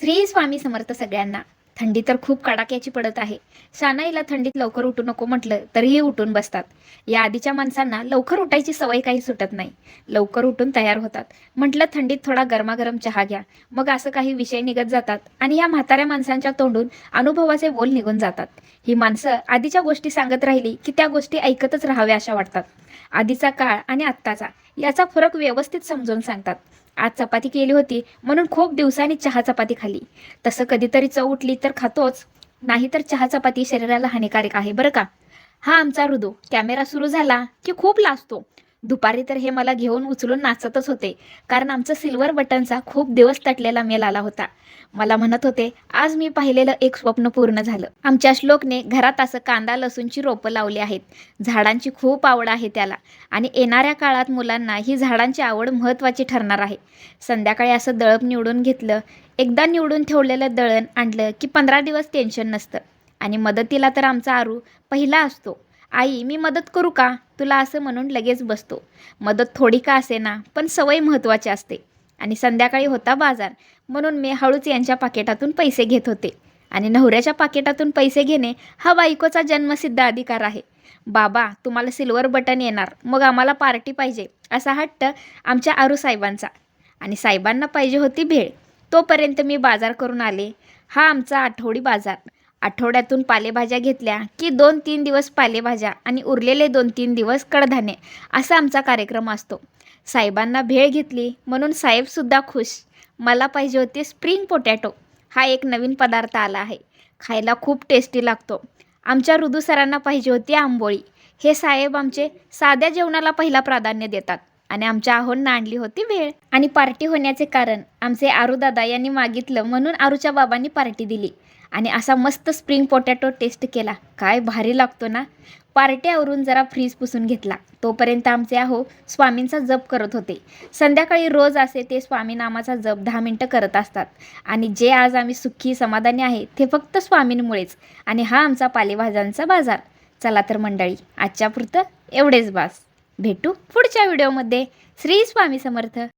श्री स्वामी समर्थ सगळ्यांना. थंडी तर खूप कडाक्याची पडत आहे. शानाईला थंडीत लवकर उठू नको म्हटलं तरीही उठून बसतात. या आधीच्या माणसांना लवकर उठायची सवय काही सुटत नाही. लवकर उठून तयार होतात. म्हटलं थंडीत थोडा गरमागरम चहा घ्या. मग असं काही विषय निघत जातात आणि या म्हाताऱ्या माणसांच्या तोंडून अनुभवाचे बोल निघून जातात. ही माणसं आधीच्या गोष्टी सांगत राहिली की त्या गोष्टी ऐकतच राहाव्या अशा वाटतात. आधीचा काळ आणि आत्ताचा याचा फरक व्यवस्थित समजून सांगतात. आज चपाती केली होती म्हणून खूप दिवसांनी चहा चपाती खाल्ली. तसं कधीतरी चव उठली तर खातोच नाहीतर चहा चपाती शरीराला हानिकारक आहे बरं का? हा आमचा हृदू कॅमेरा सुरू झाला की खूप लाजतो. दुपारी तर हे मला घेऊन उचलून नाचतच होते. कारण आमचं सिल्वर बटनचा खूप दिवस तटलेला मेल आला होता. मला म्हणत होते आज मी पाहिलेलं एक स्वप्न पूर्ण झालं. आमच्या श्लोकने घरात असं कांदा लसूणची रोपं लावली आहेत. झाडांची खूप आवड आहे त्याला. आणि येणाऱ्या काळात मुलांना ही झाडांची आवड महत्त्वाची ठरणार आहे. संध्याकाळी असं दळप निवडून घेतलं. एकदा निवडून ठेवलेलं दळण आणलं की पंधरा दिवस टेन्शन नसतं. आणि मदतीला तर आमचा आरू पहिला असतो. आई मी मदत करू का? तुला असं म्हणून लगेच बसतो. मदत थोडी का असे ना पण सवय महत्त्वाची असते. आणि संध्याकाळी होता बाजार म्हणून मी हळूच यांच्या पाकिटातून पैसे घेत होते. आणि नवऱ्याच्या पाकिटातून पैसे घेणे हा बायकोचा जन्मसिद्ध अधिकार आहे. बाबा तुम्हाला सिल्वर बटन येणार मग आम्हाला पार्टी पाहिजे असा हट्ट आमच्या आरू साहेबांचा. आणि साहेबांना पाहिजे होती भेळ. तोपर्यंत मी बाजार करून आले. हा आमचा आठवडी बाजार. आठवड्यातून पालेभाज्या घेतल्या की दोन तीन दिवस पालेभाज्या आणि उरलेले दोन तीन दिवस कडधान्ये असा आमचा कार्यक्रम असतो. साहेबांना भेळ घेतली म्हणून साहेबसुद्धा खुश. मला पाहिजे होते स्प्रिंग पोटॅटो. हा एक नवीन पदार्थ आला आहे. खायला खूप टेस्टी लागतो. आमच्या ऋदू सरांना पाहिजे होती आंबोळी. हे साहेब आमचे साध्या जेवणाला पहिला प्राधान्य देतात आणि आमच्या आहोंना आणली होती भेळ. आणि पार्टी होण्याचे कारण आमचे आरूदादा यांनी मागितलं म्हणून आरूच्या बाबांनी पार्टी दिली. आणि असा मस्त स्प्रिंग पोटॅटो टेस्ट केला. काय भारी लागतो ना? पार्ट्यावरून जरा फ्रीज पुसून घेतला. तोपर्यंत आमचे आहो स्वामींचा जप करत होते. संध्याकाळी रोज असे ते स्वामी नामाचा जप दहा मिनटं करत असतात. आणि जे आज आम्ही सुखी समाधानी आहे ते फक्त स्वामींमुळेच. आणि हा आमचा पालेभाज्यांचा बाजार. चला तर मंडळी आजच्या पुरतं एवढेच बास. भेटू पुढच्या व्हिडिओमध्ये श्री स्वामी समर्थ.